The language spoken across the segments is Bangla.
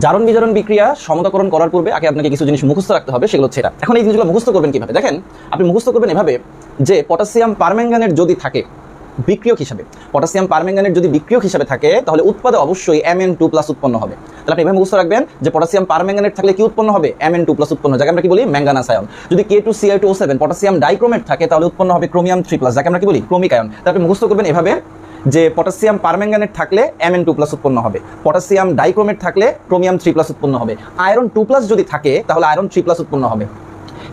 জারণ বিজারণ বিক্রিয়া সমতাকরণ করার পূর্বে আগে আপনাকে কিছু জিনিস মুখস্থ রাখতে হবে, সেগুলো হচ্ছে এখন এই জিনিসগুলো মুখস্থ করবেন কীভাবে? দেখেন, আপনি মুখস্থ করবেন এভাবে যে পটাশিয়াম পারম্যাঙ্গানের যদি থাকে বিক্রিয়ক হিসাবে, পটাশিয়াম পারম্যাঙ্গানের যদি বিক্রিয়ক হিসাবে থাকে, তাহলে উৎপাদে অবশ্যই এম এন টু প্লাস উৎপন্ন হবে। তাহলে আপনি এভাবে মুখস্থ রাখবেন যে পটাশিয়াম পারম্যাঙ্গানেট থাকলে কি উৎপন্ন হবে? এম এন টু প্লাস উৎপন্ন, যাকে আমরা কি বলি? ম্যাঙ্গানাস আয়ন যদি K two CI two O seven potassium dichromate থাকে, তাহলে উৎপন্ন হবে ক্রোমিয়াম থ্রি প্লাস যাকে আমরা কি বলি? ক্রোমিক আয়ন তাহলে আপনি মুখস্থ করবেন এভাবে যে পটাশিয়াম পারম্যাঙ্গানেট থাকলে এম এন টু প্লাস উৎপন্ন হবে। পটাশিয়াম ডাইক্রোমেট থাকলে ক্রোমিয়াম থ্রি প্লাস উৎপন্ন হবে। আয়রন টু প্লাস যদি থাকে, তাহলে আয়রন থ্রি প্লাস উৎপন্ন হবে।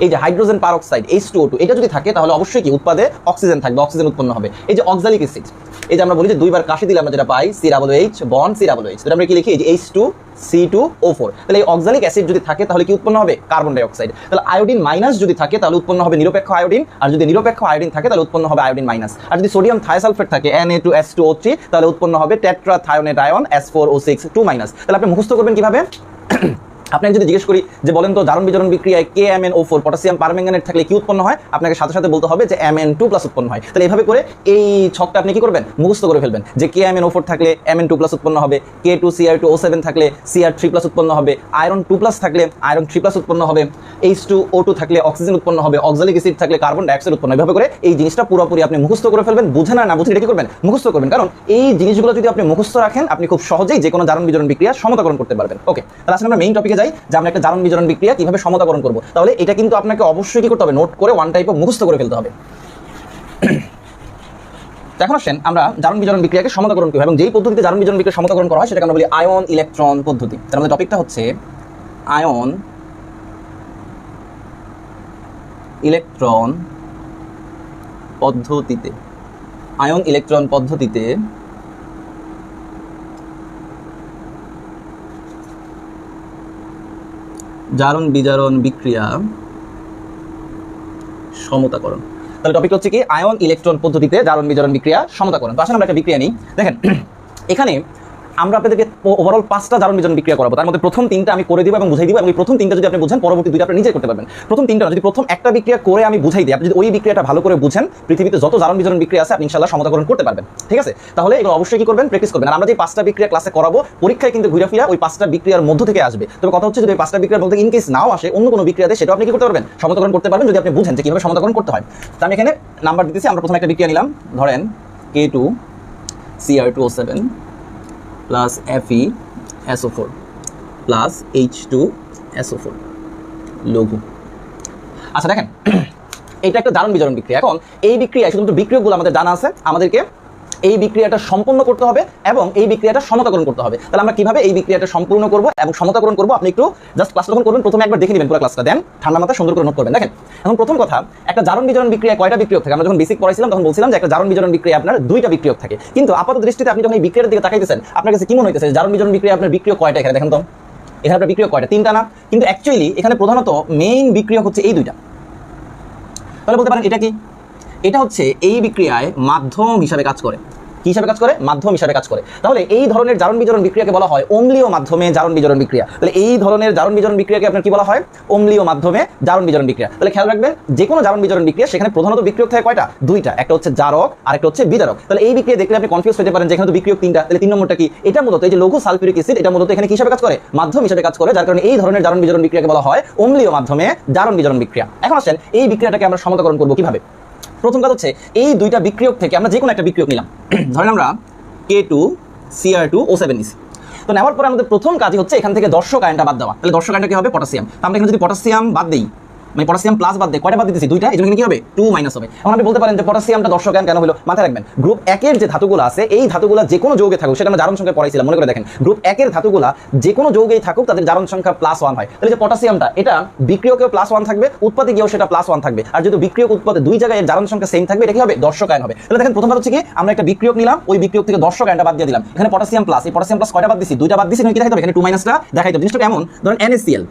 এই যে hydrogen peroxide H two two এটা যদি থাকে, তাহলে অবশ্যই কি উৎপাদে অক্সিজেন থাকবে, অক্সিজেন উৎপন্ন হবে। এই যে অক্সালিক অ্যাসিড এই যে আমরা বলি যে দুইবার কাশি দিলে আমরা যেটা পাই C double H bond C double H আমরা কি লিখি? এই যে H two C two O four তাহলে এই অক্সালিক অ্যাসিড যদি থাকে, তাহলে কি উৎপন্ন হবে? কার্বন ডাইঅক্সাইড তাহলে আয়োডিন মাইনাস যদি থাকে, তাহলে উৎপন্ন হবে নিরপেক্ষ আয়োডিন আর যদি নিরপেক্ষ আয়োডিন থাকে, তাহলে উৎপন্ন হবে আয়োডিন মাইনাস আর যদি সোডিয়াম থাইসালফেট থাকে N A two S two O three তাহলে উৎপন্ন হবে tetrathionate ion S four O six two minus তাহলে আপনি মুখস্থ করবেন কীভাবে? আপনাকে যদি জিজ্ঞেস করি যে বলেন তো জারণ বিজারণ বিক্রিয়ায় K M N O four potassium permanganate থাকলে কি উৎপন্ন হয়? আপনাকে সাথে সাথে বলতে হবে যে এম এন টু প্লাস উৎপন্ন হয়। তাহলে এভাবে করে এই ছকটা আপনি কি করবেন? মুখস্থ করে ফেলবেন যে K M N O four থাকলে এম এন টু প্লাস উৎপন্ন হবে K two C R two O seven থাকলে সি আর থ্রি প্লাস উৎপন্ন হবে আয়রন টু প্লাস থাকলে আয়রন থ্রি প্লাস উৎপন্ন হবে এইচ টু ও টু থাকলে অক্সিজেন উৎপন্ন হবে অক্সালিক অ্যাসিড থাকলে কার্বন ডাইঅক্সাইড উৎপন্ন হবে। এভাবে করে এই জিনিসটা পুরোপুরি আপনি মুখস্থ করে ফেলবেন, বুঝে না না বুঝে এটা কি করবেন? মুখস্থ করবেন। কারণ এই জিনিসগুলো যদি আপনি মুখস্থ রাখেন, আপনি খুব সহজেই যে কোনো জারণ বিজারণ বিক্রিয়া সমতাকরণ করতে পারবেন। ওকে তাহলে আসলে আমরা মেইন টপিকে যাই যে আমরা একটা জারণ বিজারণ বিক্রিয়া কীভাবে সমতাকরণ করব। তাহলে এটা কিন্তু আপনাকে অবশ্যই কি করতে হবে? নোট করে ওয়ান টাইপ মুখস্থ করে ফেলতে হবে। এখন আসেন, আমরা জারণ বিজারণ বিক্রিয়াকে সমতাকরণ করি এবং যেই পদ্ধতিতে জারণ বিজারণ বিক্রিয়া সমতাকরণ করা হয়, সেটাকে আমরা বলি আয়ন ইলেকট্রন পদ্ধতি। তার আমাদের টপিকটা হচ্ছে আয়ন ইলেকট্রন পদ্ধতিতে। আয়ন ইলেকট্রন পদ্ধতিতে জারণ, বিজারণ, বিক্রিয়া, সমতাকরণ। তাহলে টপিক হচ্ছে কি, আয়ন ইলেকট্রন পদ্ধতিতে জারণ, বিজারণ, বিক্রিয়া, সমতাকরণ। তো আসলে আমরা একটা বিক্রিয়া নিই। দেখেন, এখানে আমরা আপনাদেরকে ওভারঅল পাঁচটা জারণ বিজারণ বিক্রিয়া করাবো। তার মধ্যে প্রথম তিনটা আমি করে দিব এবং বুঝাই দিব এবং প্রথম তিনটা যদি আপনি বুঝেন, পরবর্তী দুইটা আপনি নিজে করতে পারবেন। প্রথম তিনটা যদি প্রথম একটা বিক্রিয়া করে আমি বুঝাই দিই, আপনি যদি ওই বিক্রিয়াটা ভালো করে বুঝেন, পৃথিবীতে যত জারণ বিজারণ বিক্রিয়া আছে, আপনি ইনশাল্লাহ সমতাকরণ করতে পারবেন। ঠিক আছে? তাহলে এগুলো অবশ্যই কি করবেন? প্র্যাকটিস করবেন। আমরা যে পাঁচটা বিক্রিয়া ক্লাসে করাবো, পরীক্ষায় কিন্তু ঘুরে ফিরা ওই পাঁচটা বিক্রিয়ার মধ্য থেকে আসবে। তবে কথা হচ্ছে, যদি পাঁচটা বিক্রিয়ার মধ্যে ইনকেস নাও আসে, অন্য কোনো বিক্রিয়াতে, সেটাও আপনি কি করতে পারবেন? সমতাকরণ করতে পারবেন যদি আপনি বুঝেন যে কীভাবে সমতাকরণ করতে হয়। তো আমি এখানে নাম্বার দিতেছি, আমরা প্রথমে একটা বিক্রিয়া নিলাম। ধরেন K two CR two O seven plus FE SO four plus H two SO four লঘু। আচ্ছা দেখেন, এটা একটা দারুণ বিজারণ বিক্রিয়া। এখন এই বিক্রিয়ায় শুধুমাত্র বিক্রিয়কগুলো আমাদের জানা আছে। আমাদেরকে এই বিক্রিয়াটা সম্পূর্ণ করতে হবে এবং এই বিক্রিয়াটা সমতাকরণ করতে হবে। তাহলে আমরা কীভাবে এই বিক্রিয়াটা সম্পূর্ণ করব এবং সমতাকরণ করব? আপনি একটু জাস্ট ক্লাস যখন করবেন, প্রথমে একবার দেখে নেবেন পুরো ক্লাসটা দেন ঠান্ডা মাথা সুন্দর করে নোট করবেন। দেখেন, এখন প্রথম কথা, একটা জারণ বিজারণ বিক্রিয়া কয়টা বিক্রিয়ক থাকে? আমরা যখন বেসিক পড়াইছিলাম, তখন বলছিলাম যে একটা জারণ বিজারণ বিক্রিয়া আপনার দুইটা বিক্রিয়ক থাকে। কিন্তু আপাত দৃষ্টিতে আপনি যখন এই বিক্রিয়ার দিকে তাকাইতেছেন, আপনার কাছে কি মনে হইতেছে জারণ বিজারণ বিক্রিয়া আপনার বিক্রিয়ক কয়টা এখানে? দেখেন তো, এখানে আপনার বিক্রিয় কয়টা? তিনটা না? কিন্তু অ্যাকচুয়ালি এখানে প্রধানত মেইন বিক্রিয়ক হচ্ছে এই দুইটা। তাহলে বলতে পারেন এটা কি? এটা হচ্ছে এই বিক্রিয়ায় মাধ্যম হিসাবে কাজ করে। কি হিসাবে কাজ করে? মাধ্যম হিসাবে কাজ করে। তাহলে এই ধরনের জারণ বিজারণ বিক্রিয়াকে বলা হয় অম্লীয় মাধ্যমে জারণ বিজারণ বিক্রিয়া। তাহলে এই ধরনের জারণ বিজারণ বিক্রিয়াকে আপনার কি বলা হয়? অম্লীয় মাধ্যমে জারণ বিজারণ বিক্রিয়া। তাহলে খেয়াল রাখবেন যে কোনো জারণ বিজারণ বিক্রিয়া, সেখানে প্রধানত বিক্রিয়ক থাকে কয়টা? দুইটা। একটা হচ্ছে জারক আর একটা হচ্ছে বিজারক তাহলে এই বিক্রিয়া দেখলে আপনি কনফিউজ হতে পারেন যেখানে তো বিক্রিয়ক তিনটা। তাহলে তিন নম্বরটা কি? এটা মূলত এই যে লঘু সালফিউরিক অ্যাসিড, এটা মূলত এখানে কি হিসাবে কাজ করে? মাধ্যম হিসাবে কাজ করে, যার কারণে এই ধরনের জারণ বিজারণ বিক্রিয়াকে বলা হয় অম্লীয় মাধ্যমে জারণ বিজারণ বিক্রিয়া। এখন আসেন এই বিক্রিয়াটাকে আমরা সমতাকরণ করব কীভাবে? প্রথম কাজ হচ্ছে, এই দুইটা বিক্রিয়ক থেকে আমরা যে কোনো একটা বিক্রিয়ক নিলাম। ধরেন আমরা K two CR two O seven EC তো নেওয়ার পরে আমাদের প্রথম কাজই হচ্ছে এখান থেকে দর্শক আয়নটা বাদ দেওয়া। তাহলে দর্শক আয়নটা কি হবে? পটাশিয়াম। আমরা এখানে যদি পটাশিয়াম বাদ দিই মানে পটাশিয়াম প্লাস বাদ দেয় কয়টা বাদ দিতেছি? দুইটা? এই জন্য কি হবে? টু মাইনাস হবে। এখন আপনি বলতে পারেন যে পটাশিয়ামটা দর্শক কেন হলো? মাথায় রাখবেন। গ্রুপ একের যে ধাতুগুলো আছে, এই ধাতুগুলো যে কোনো যৌগে থাকুক, সেটা আমরা জারণ সংখ্যা পড়াইছিলাম, মনে করে দেখেন। গ্রুপ একের ধাতুগুলা যে কোনো যৌগেই থাকুক, তাদের জারণ সংখ্যা প্লাস ওয়ান হয়। তাহলে যে পটাশিয়ামটা এটা বিক্রিয়কেও প্লাস ওয়ান থাকবে উৎপাদে গিয়েও সেটা প্লাস ওয়ান থাকবে। আর যদি বিক্রিয়ক উৎপাদে দুই জায়গায় জারণ সংখ্যা সেম থাকবে, এটা কি হবে? দর্শক হবে। তাহলে দেখেন, প্রথমবার হচ্ছে কি, আমরা একটা বিক্রিয়ক নিলাম, ওই বিক্রিয়ক থেকে দর্শক আয়নটা বাদ দিয়ে দিলাম। এখানে পটাশিয়াম প্লাস এই পটাশিয়াম প্লাস কয়টা বাদ দিছি? দুইটা বাদ দিছি কি দেখাইতে হবে? এখানে টু মাইনাসটা দেখাইতে হবে। জিনিসটা কেমন? ধরেন NaCl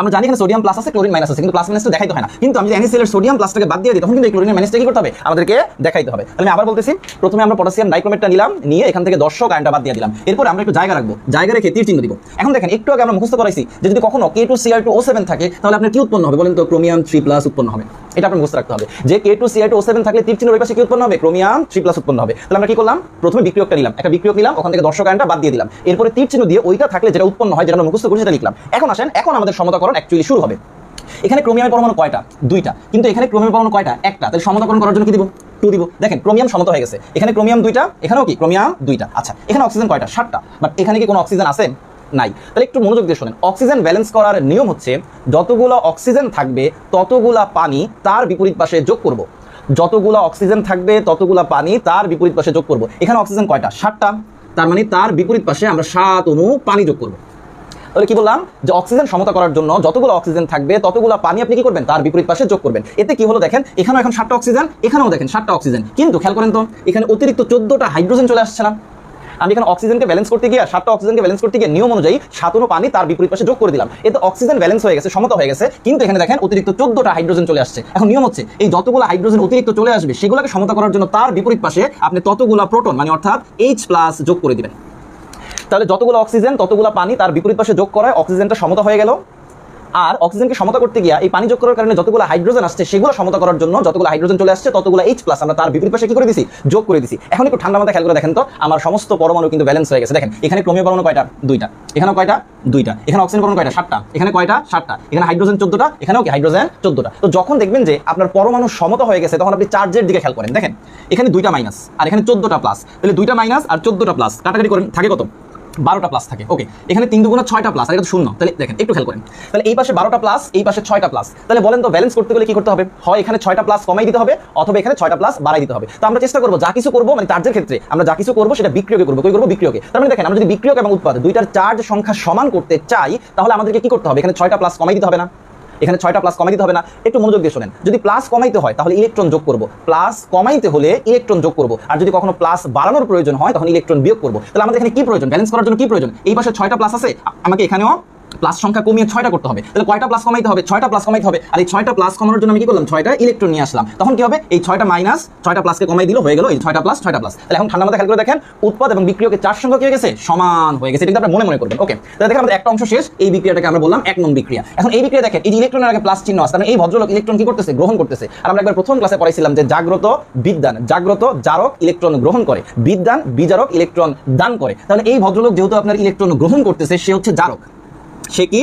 আমরা জানি এখানে সোডিয়াম প্লাস আছে ক্লোরিন মাইনাস আছে, কিন্তু প্লাস মাইনাসটা দেখাইতে হয় না। কিন্তু আমি NaCl এর সোডিয়াম প্লাসটাকে বাদ দিয়ে দিই, তখন কিন্তু এই ক্লোরিন মাইনাসটা কি করতে হবে? আমাদেরকে দেখাইতে হবে। তাহলে আমি আবার বলতেছি, প্রথমে আমরা পটাশিয়াম ডাইক্রোমেটটা নিলাম, নিয়ে এখান থেকে দর্শক আয়নটা বাদ দিয়ে দিলাম। এরপর আমরা একটু জায়গা রাখব। জায়গা রেখে তীর চিহ্ন দিব। এখন দেখেন, একটু আগে আমরা মুখস্থ করাইছি যে যদি কখনো K two CR two O seven থাকে, তাহলে আপনার কি উৎপন্ন হবে বলেন তো? ক্রোমিয়াম থ্রি প্লাস উৎপন্ন হবে। এটা আপনার বুঝতে রাখতে হবে। যে K two CI two O seven থাকলে তীর চিহ্নের ওই কি উৎপন্ন হবে? ক্রোমিয়াম থ্রি প্লাস উৎপন্ন হবে। তাহলে আমরা কি করলাম? প্রথমে বিক্রিয়কটা নিলাম। একটা বিক্রিয়ক নিলাম, ওখান থেকে দর্শক আয়নটা বাদ দিয়ে দিলাম। এরপরে তীর দিয়ে ওইটা থাকলে যেটা উৎপন্ন হয়, যেটা মুখস্থ করি, সেটা লিখলাম। এখন আসেন, এখন আমাদের সমতাকরণ অ্যাকচুয়ালি শুরু হবে। এখানে ক্রোমিয়ামের পরমাণু কয়টা? দুইটা। কিন্তু এখানে ক্রোমিয়ামের পরমাণু কয়টা? একটা। তাহলে সমতাকরণ করার জন্য কি দিব? টু দিব। দেখেন, ক্রোমিয়াম সমতা হয়ে গেছে। এখানে ক্রোমিয়াম দুইটা, এখানেও কি? ক্রোমিয়াম দুইটা। আচ্ছা এখানে অক্সিজেন কয়টা? সাতটা। বাট এখানে কি কোনো অক্সিজেন আছে? নাই। তাহলে একটু মনোযোগ দিয়ে শোনেন। অক্সিজেন ব্যালেন্স করার নিয়ম হচ্ছে, যতগুলো অক্সিজেন থাকবে, ততগুলা পানি তার বিপরীত পাশে যোগ করব। যতগুলো অক্সিজেন থাকবে, ততগুলা পানি তার বিপরীত পাশে যোগ করব। এখানে অক্সিজেন কয়টা? সাতটা। তার মানে তার বিপরীত পাশে আমরা সাত অনু পানি যোগ করব। তাহলে কি বললাম? যে অক্সিজেন সমতা করার জন্য যতগুলো অক্সিজেন থাকবে, ততগুলো পানি আপনি কি করবেন? তার বিপরীত পাশে যোগ করবেন। এতে কি হলো দেখেন, এখানেও এখন সাতটা অক্সিজেন, এখানেও দেখেন সাতটা অক্সিজেন। কিন্তু খেয়াল করেন তো, এখানে অতিরিক্ত চোদ্দটা হাইড্রোজেন চলে আসছে না। আমি এখানে অক্সিজেনকে ব্যালেন্স করতে গিয়ে সাতটা অক্সিজেনকে ব্যালেন্স করতে গিয়ে নিয়ম অনুযায়ী সাতনো পানি তার বিপরীত পাশে যোগ করে দিলাম। এতে অক্সিজেন ব্যালেন্স হয়ে গেছে, সমতা হয়ে গেছে, কিন্তু এখানে দেখেন অতিরিক্ত চোদ্দটা হাইড্রোজেন চলে আসছে। এখন নিয়ম হচ্ছে, এই যতগুলো হাইড্রোজেন অতিরিক্ত চলে আসবে, সেগুলোকে সমতা করার জন্য তার বিপরীত পাশে আপনি ততগুলো প্রোটন মানে অর্থাৎ এইচ প্লাস যোগ করে দিবেন। তাহলে যতগুলো অক্সিজেন ততগুলো পানি তার বিপরীত পাশে যোগ করায় অক্সিজেনটা সমতা হয়ে গেল। আর অক্সিজেনকে সমতা করতে গিয়া এই পানি যোগ করার কারণে যতগুলো হাইড্রোজেন আসছে, সেগুলো সমতা করার জন্য যতগুলো হাইড্রোজেন চলে আসছে, ততগুলো এইচ প্লাস আমরা তার বিপরীত পাশে কি করে দিছি? যোগ করে দিছি। এখন একটু ঠান্ডা মাথায় খেয়াল করে দেখেন তো, আমার সমস্ত পরমাণু কিন্তু ব্যালেন্স হয়ে গেছে। দেখেন, এখানে ক্রমীয় পরমাণু কয়টা? দুইটা। এখানে কয়টা? দুইটা। এখানে অক্সিজেন পরমাণু কয়টা? সাতটা। এখানে কয়টা? সাতটা। এখানে হাইড্রোজেন চোদ্দটা, এখানেও কি হাইড্রোজেন চোদ্দটা? তো যখন দেখবেন যে আপনার পরমাণু সমতা হয়ে গেছে, তখন আপনি চার্জের দিকে খেয়াল করেন। দেখেন, এখানে দুইটা মাইনাস আর এখানে চোদ্দটা প্লাস তাহলে দুইটা মাইনাস আর চোদ্দটা প্লাস কাটাকাটি করেন, থাকে কত? বারোটা প্লাস থাকে। ওকে এখানে তিন দুগুণা ছয়টা প্লাস আর এটা শূন্য। তাহলে দেখেন, একটু খেয়াল করেন। তাহলে এই পাশে বারোটা প্লাস এই পাশে ছয়টা প্লাস তাহলে বলেন তো ব্যালেন্স করতে গেলে কি করতে হবে? হয় এখানে ছয়টা প্লাস কমাই দিতে হবে, অথবা এখানে ছয়টা প্লাস বাড়াই দিতে হবে। তো আমরা চেষ্টা করব, যা কিছু করব মানে চার্জের ক্ষেত্রে, আমরা যা কিছু করব, সেটা বিক্রিয়কে করব। কী করব? বিক্রিয়কে। তার মানে দেখেন, আমরা যদি বিক্রিয়ক এবং উৎপাদ দুইটার চার্জ সংখ্যা সমান করতে চাই, তাহলে আমাদেরকে কি করতে হবে? এখানে ছয়টা প্লাস কমাই দিতে হবে না। এখানে ছয়টা প্লাস কমাই দিতে হবে না। একটু মনোযোগ দিয়ে শোনেন। যদি প্লাস কমাইতে হয়, তাহলে ইলেকট্রন যোগ করব। প্লাস কমাইতে হলে ইলেকট্রন যোগ করব। আর যদি কখনো প্লাস বাড়ানোর প্রয়োজন হয়, তখন ইলেকট্রন বিয়োগ করব। তাহলে আমাদের এখানে কি প্রয়োজন? ব্যালেন্স করার জন্য কি প্রয়োজন? এই পাশে ছয়টা প্লাস আছে? আমাকে এখানেও প্লাস সংখ্যা কমিয়ে ছয়টা করতে হবে। তাহলে কয়টা প্লাস কমাইতে হবে? ছয়টা প্লাস কমাইতে হবে। আর এই ছয়টা প্লাস কমানোর জন্য আমি কি করলাম? ছয়টা ইলেকট্রন নিয়ে আসলাম। তখন কি হবে? এই ছয়টা মাইনাস ছয়টা প্লাসকে কমাই দিল, হয়ে গেল এই ছয়টা প্লাস ছয়টা প্লাস তাহলে এখন ঠান্ডা মাথা খেয়াল করে দেখেন, উৎপাদ এবং বিক্রিয়কের চার সংখ্যা কি হয়ে গেছে? সমান হয়ে গেছে। এটা আপনার মনে মনে করবেন। ওকে তাহলে দেখেন আমাদের একটা অংশ শেষ। এই বিক্রিয়াটাকে আমরা বললাম এক নং বিক্রিয়া। এখন এই বিক্রিয়া দেখেন, এই ইলেকট্রনের আগে প্লাস চিহ্ন আছে কারণ এই ভদ্রলোক ইলেকট্রন কি করতেছে? গ্রহণ করতেছে। আর আমরা একবার প্রথম ক্লাসে পড়াইছিলাম যে জাগ্রত বিদ্যান, জাগ্রত জারক ইলেকট্রন গ্রহণ করে। বিদ্যান, বিজারক ইলেকট্রন দান করে। তাহলে এই ভদ্রলোক যেহেতু আপনার ইলেকট্রন গ্রহণ করতেছে, সে হচ্ছে জারক। সে কি?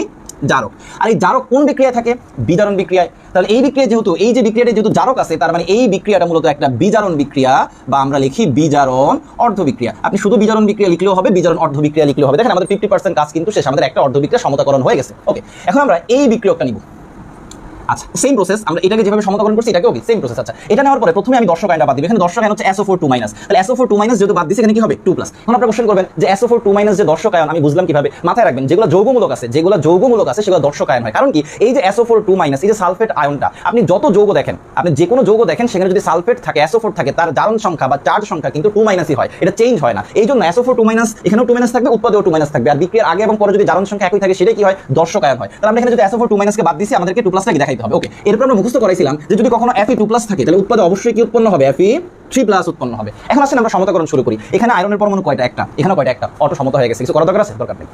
জারক। আর এই জারক কোন বিক্রিয়া থাকে? বিজারণ বিক্রিয়ায়। তাহলে এই বিক্রিয়া যেহেতু, এই যে বিক্রিয়াটা যেহেতু জারক আছে, তার মানে এই বিক্রিয়াটা মূলত একটা বিজারণ বিক্রিয়া, বা আমরা লিখি বিজারণ অর্ধ বিক্রিয়া। আপনি শুধু বিজারণ বিক্রিয়া লিখলেও হবে, বিজারণ অর্ধ বিক্রিয়া লিখলেও হবে। দেখেন আমাদের ফিফটি পার্সেন্ট কাজ কিন্তু শেষ আমাদের একটা অর্ধ বিক্রিয়া সমতাকরণ হয়ে গেছে। ওকে এখন আমরা এই বিক্রিয়কটা নিব। আচ্ছা সেম প্রসেস আমরা এটাকে যেভাবে করছি এটাকে ওকে সেম প্রসেস আচ্ছা। এটা নেওয়ার পরে প্রথমে আমি দর্শক আয়নটা বাদ দিব এখানে দর্শক আয়ন হচ্ছে এসও ফোর টু মাইনাস তাহলে এসও ফোর টু মাইনাস যেহেতু বাদ দিচ্ছে এখানে কি হবে? টু প্লাস আপনারা কোশ্চেন করবেন যে এসও ফোর টু মাইনাস যে দর্শক আয়ন আমি বুঝলাম কীভাবে? মাথায় রাখবেন, যেগুলো যৌগমূলক আছে, যেগুলো যৌগমূলক আছে, সেগুলো দর্শক আয়ন হয়। কারণ কি? এই যে এসও ফোর টু মাইনাস এই যে সালফেট আয়নটা, আপনি যত যৌগ দেখেন, আপনি যে কোনো যৌগ দেখেন, সেখানে যদি সালফেট থাকে এসও ফোর থাকে, তার জারণ সংখ্যা বা চার্জ সংখ্যা কিন্তু টু মাইনাসই হয়। এটা চেঞ্জ হয় না। এই জন্য এসও ফোর টু মাইনাস এখানেও টু মাইনাস থাকবে, উৎপাদেও টু মাইনাস থাকবে। আর বিক্রিয়ার আগে এবং পরে যদি জারণ সংখ্যা একই থাকে, সেটাই কি হয়? দর্শক আয়ন হয়। তাহলে আমরা এখানে যদি এসও ফোর টু মাইনাসকে বাদ দিছি, আমাদেরকে টু প্লাসটাকে দেখাইতে হবে। ওকে এরপর আমরা মুখস্থ করাইছিলাম যে যদি কখনো এফি টু প্লাস থাকে, তাহলে উৎপাদে অবশ্যই কি উৎপন্ন হবে? এফি থ্রি প্লাস উৎপন্ন হবে। এখন আসেন আমরা সমতাকরণ শুরু করি। এখানে আয়রনের পরমাণু কয়টা? একটা। এখানে কয়টা? একটা। অটো সমতা হয়ে গেছে। কিছু করার দরকার আছে? দরকার নেই।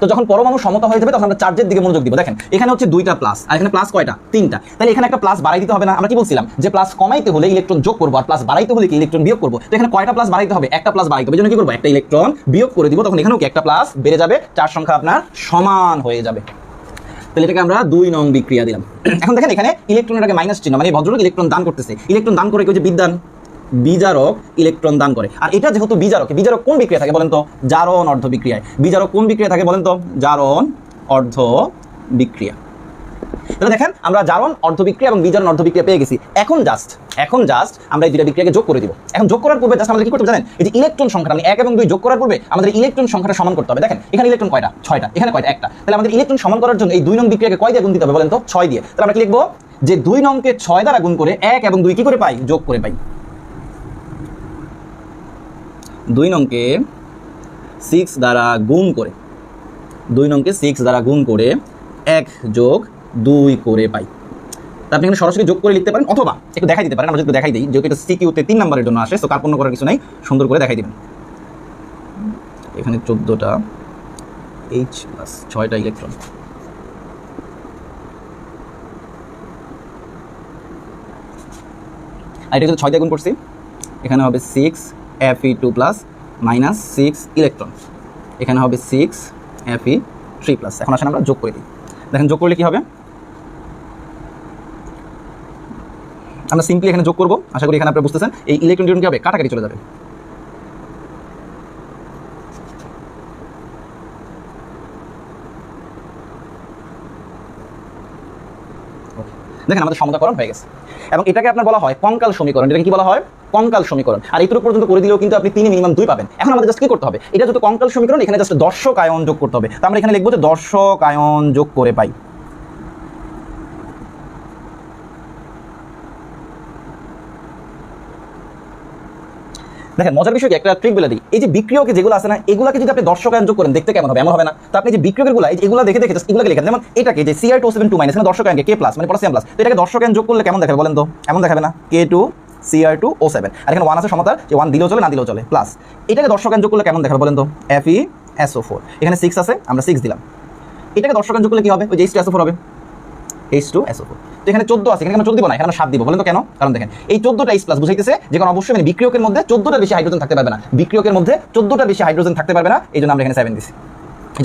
তো যখন পরমাণু সমতা হয়ে যাবে, তখন আমরা চার্জের দিকে মনোযোগ দিব। দেখেন, এখানে হচ্ছে দুইটা প্লাস আর এখানে প্লাস কয়টা? তিনটা। তাহলে এখানে একটা প্লাস বাড়াই দিতে হবে না। আমরা কি বলছিলাম? যে প্লাস কমাইতে হলে ইলেকট্রন যোগ করব, আর প্লাস বাড়াইতে হলে কি ইলেকট্রন বিয়োগ করব? তো এখানে কয়টা প্লাস বাড়াইতে হবে? একটা প্লাস বাড়াইতে হবে। জন্য কি করব? একটা ইলেকট্রন বিয়োগ করে দিব। তখন এখানেও কি একটা প্লাস বেড়ে যাবে? চার সংখ্যা আপনার সমান হয়ে যাবে। তাহলে এটাকে আমরা দুই নং বিক্রিয়া দিলাম। এখন দেখেন এখানে ইলেকট্রনটাকে মাইনাস চিহ্ন মানে ভদ্রলোক ইলেকট্রন দান করতেছে। ইলেকট্রন দান করে কেউ যে বিদ্যান, বিজারক ইলেকট্রন দান করে। আর এটা যেহেতু বিজারক বিজারক কোন বিক্রিয়া থাকে বলেন তো? জারণ অর্ধ বিক্রিয়ায়। বিজারক কোন বিক্রিয়া থাকে বলেন তো? জারণ অর্ধ বিক্রিয়া। তাহলে দেখেন, আমরা জারণ অর্ধ বিক্রিয়া এবং বিজারণ অর্ধ বিক্রিয়া পেয়ে গেছি। এখন জাস্ট এখন জাস্ট আমরা এই দুইটা বিক্রিয়াকে যোগ করে দিব। এখন যোগ করার পূর্বে জাস্ট আমাদের কি করতে জানেন? এই যে ইলেকট্রন সংখ্যা মানে এক এবং দুই যোগ করার পূর্বে আমাদের ইলেকট্রন সংখ্যাটা সমান করতে হবে। দেখেন, এখানে ইলেকট্রন কয়টা? ছয়টা, এখানে কয়টা? একটা। তাহলে আমাদের ইলেকট্রন সমান করার জন্য এই দুই নং বিক্রিয়াকে কয় দিয়ে গুণ দিতে হবে বলেন তো? ছয় দিয়ে। তাহলে আমরা কি লিখব? যে দুই নংকে ছয় দ্বারা গুণ করে এক এবং দুই কি করে পাই? যোগ করে পাই। দুই নংকে সিক্স দ্বারা গুণ করে, দুই নংকে সিক্স দ্বারা গুণ করে এক যোগ দুই করে পাই। তা আপনি এখানে সরাসরি যোগ করে লিখতে পারেন অথবা একটু দেখাই দিতে পারেন, আমরা যদি দেখাই দিই, যেহেতু এটা সিকিউতে তিন নম্বরের জন্য আসে, তো কার্পণ্য করার কিছু নাই, সুন্দর করে দেখাই দিবেন। এখানে চোদ্দোটা এইচ প্লাস ছয়টা ইলেকট্রন আর এটা যদি ছয় দিয়ে গুণ করছি, এখানে হবে six F E two plus minus six electron এখানে হবে six F E three plus এখন আসলে আমরা যোগ করে দিই। দেখেন যোগ করলে কি হবে? আমরা সিম্পলি এখানে যোগ করব। আশা করি এখানে আপনারা বুঝতেছেন। এই ইলেকট্রন কি হবে? কাটাকাটি চলে যাবে। দেখেন আমাদের সমতাকরণ হয়ে গেছে। এবং এটাকে আপনার বলা হয় কঙ্কাল সমীকরণ। এটাকে কি বলা হয়? কঙ্কাল সমীকরণ। আর এইটুকু পর্যন্ত করে দিলেও কিন্তু আপনি তিনে মিনিমাম দুই পাবেন। এখন আমাদের জাস্ট কি করতে হবে? এটা যত কঙ্কাল সমীকরণ, এখানে জাস্ট দর্শক আয়ন যোগ করতে হবে। তো আমরা এখানে লিখব যে দর্শক আয়ন যোগ করে পাই। দেখেন, মজার বিষয় একটা ট্রিক বলে দিই। এই যে বিক্রিয়কে যেগুলো আছে না, এগুলোকে যদি আপনি দর্শক যোগ করেন, দেখতে কেমন হবে? এমন হবে না। তো আপনি যে বিক্রিয়কেরগুলো এগুলো দেখে দেখে এগুলোকে লিখেন। যেমন এটাকে যে CR two seven two minus দর্শক আয়নকে কে প্লাস মানে পটাশিয়াম প্লাস তো এটাকে দর্শক যোগ করলে কেমন দেখাবে বলেন তো? এমন দেখাবে না? K two CR two O seven আর এখানে ওয়ান আছে সমতার, যে ওয়ান দিলেও চলে, না দিলেও চলে প্লাস এটাকে দর্শক যোগ করলে কেমন দেখাবে বলেন তো? F E S O four এখানে সিক্স আছে, আমরা সিক্স দিলাম। এটাকে দর্শক যোগ করলে কি হবে? ওই যে H two S O four হবে। এখানে চোদ্দ আছে, এখানে চোদ্দ না এখানে সাত দিব, বলেন তো কেন? কারণ দেখেন, এই চোদ্দটা প্লাস বুঝাইতেছে যে অবশ্যই মানে বিক্রিয়কের মধ্যে চোদ্দটা বেশি হাইড্রোজেন থাকতে পারবে না। বিক্রিয়কের মধ্যে চোদ্দটা বেশি হাইড্রোজেন থাকতে পারবে না, এই জন্য আমরা এখানে সেভেন দিছি।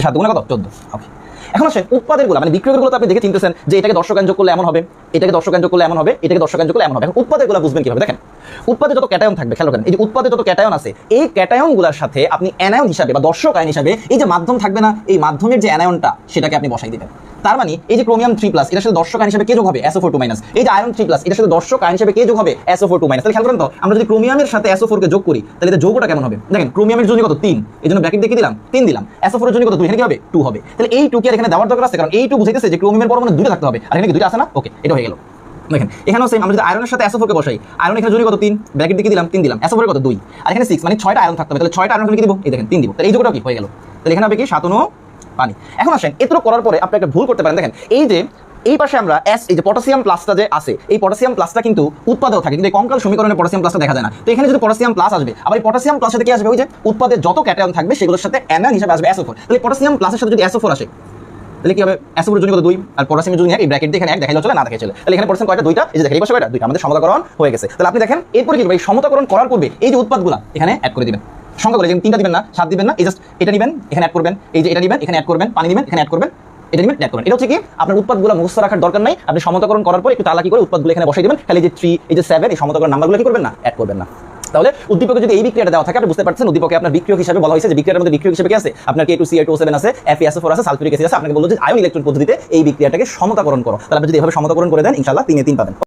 সাত গুণে কত? চোদ্দ। ওকে এখন উৎপাদেরগুলো মানে আপনি দেখে চিনতেছেন যে এটাকে করলে এমন হবে, এটাকে দর্শকান যোগ করলে এমন হবে, এটাকে দর্শকান যোগ করলে এমন হবে। এখন উৎপাদেরগুলো বুঝবেন কীভাবে? দেখেন, উৎপাদে যত ক্যাটায়ন থাকবে, খেয়াল এই যে উৎপাদে যত ক্যাটায়ন আছে, এই ক্যাটায়নগুলোর সাথে আপনি অ্যানায়ন হিসাবে বা দর্শক আয়ন হিসাবে এই যে মাধ্যম থাকবে না, এই মাধ্যমের যে অ্যানায়নটা সেটাকে আপনি বসাই দিবেন। তার মানে এই যে ক্রোমিয়াম থ্রি প্লাস এটার সাথে দর্শক আয়ন হিসাবে কে যোগ হবে? এসও ফোর টু মাইনাস এই যে আয়রন থ্রি প্লাস এটার সাথে দর্শক আয়ন হিসাবে কে যোগ হবে? এসও ফোর টু মাইনাস তাহলে খেয়াল করেন তো, আমরা যদি ক্রোমিয়ামের সাথে এসও ফোরকে যোগ করি, তাহলে এটা যোগটা কেমন হবে? দেখেন ক্রোমিয়ামের জন্য কত? তিন। এই জন্য ব্র্যাকেট দেখে দিলাম, তিন দিলাম। এসও ফোরের জন্য কত? দুই। এখানে কি হবে? টু হবে। তাহলে এই টু কি এখানে দেওয়ার দরকার আছে? কারণ এই টু বুঝাইতেছে যে ক্রোমিয়ামের পরমাণু দুটো থাকতে হবে। আর এখানে দুটো আছে না? ওকে এটা হয়ে গেল। দেখেন, এখানেও সেম আমরা যদি আয়রনের সাথে অ্যাসোফোরকে বসাই আয়রন এখানে জুড়ি কত? তিন। ব্র্যাকেট দিকে দিলাম, তিন দিলাম। অ্যাসোফোরে কত? দুই। আর এখানে সিক্স মানে ছয়টা আয়রন থাকতে হবে। তাহলে ছয়টা আয়রন কি দিব? এই দেখেন, তিন দিব। তাহলে এই যোগটাও কি? হয়ে গেল। তাহলে এখানে হবে কি? সাতান্ন পানি। এখন আসেন এত করার পরে আপনি একটা ভুল করতে পারেন। দেখেন, এই যে, এই পাশে আমরা এস এই যে পটাশিয়াম প্লাসটা যে আছে, এই পটাশিয়াম প্লাসটা কিন্তু উৎপাদেও থাকে, কিন্তু এই কঙ্কাল সমীকরণে পটাশিয়াম প্লাসটা দেখা যায় না। তো এখানে যদি পটাশিয়াম প্লাস আসবে, আবার এই পটাশিয়াম প্লাস সাথে কি আসবে? ওই যে উৎপাদের যত ক্যাটায়ন থাকবে, সেগুলোর সাথে অ্যানায়ন হিসাবে আসবে অ্যাসোফোর তাহলে পটাশিয়াম প্লাসের সাথে যদি অ্যাসোফোর আসে, তাহলে কি হবে? অ্যাসোফোরের জন্য কত? দুই। আর পটাশিয়ামের জন্য এক, এই ব্র্যাকেট দিয়ে এক দেখাইলো চলে, না দেখাই চলে। তাহলে এখানে পটাশিয়াম কয়টা? দুইটা। এই যে দেখাই পাশে কয়টা? দুইটা। আমাদের সমতাকরণ হয়ে গেছে। তাহলে আপনি দেখেন, এরপরে কি? এই সমতাকরণ করার পূর্বে এই যে উৎপাদগুলো, এখানে অ্যাড করে দিবেন। সংখ্যা করে তিনটা দিবেন না, সাত দিবেন না, এই জাস্ট এটা নেবেন, এখানে অ্যাড করবেন, এই যে এটা নেবেন, এখানে অ্যাড করবেন, পানি দিবেন এখানে অ্যাড করবেন, এটা নেবেন অ্যাড করবেন। এটা হচ্ছে কি, আপনার উৎপাদগুলো মুখস্থ রাখার দরকার নাই, আপনি সমতাকরণ করার পর একটু চালাকি করে উৎপাদগুলো এখানে বসাই দিবেন, খালি যে থ্রি এই যে সেভেন এই সমতাকরণ নাম্বারগুলো কি করবেন না? অ্যাড করবেন না। তাহলে উদ্দীপকে যদি এই বিক্রিয়াটা দেওয়া থাকে, আপনি বুঝতে পারছেন উদ্দীপকে আপনার বিক্রিয়ক হিসাবে বলা হয়েছে যে বিক্রিয়ার মধ্যে বিক্রিয়ক হিসেবে কি আছে? আপনার K two C two seven আছে এফ এস ফোর আছে, সালফিউরিক অ্যাসিড আছে, আপনাকে বলল যে আয়ন ইলেকট্রন পদ্ধতিতে এই বিক্রিয়াটাকে সমতাকরণ করো। তাহলে আপনি যদি এভাবে সমতাকরণ করে দেন ইনশাল্লাহ তিনে তিন পাবেন।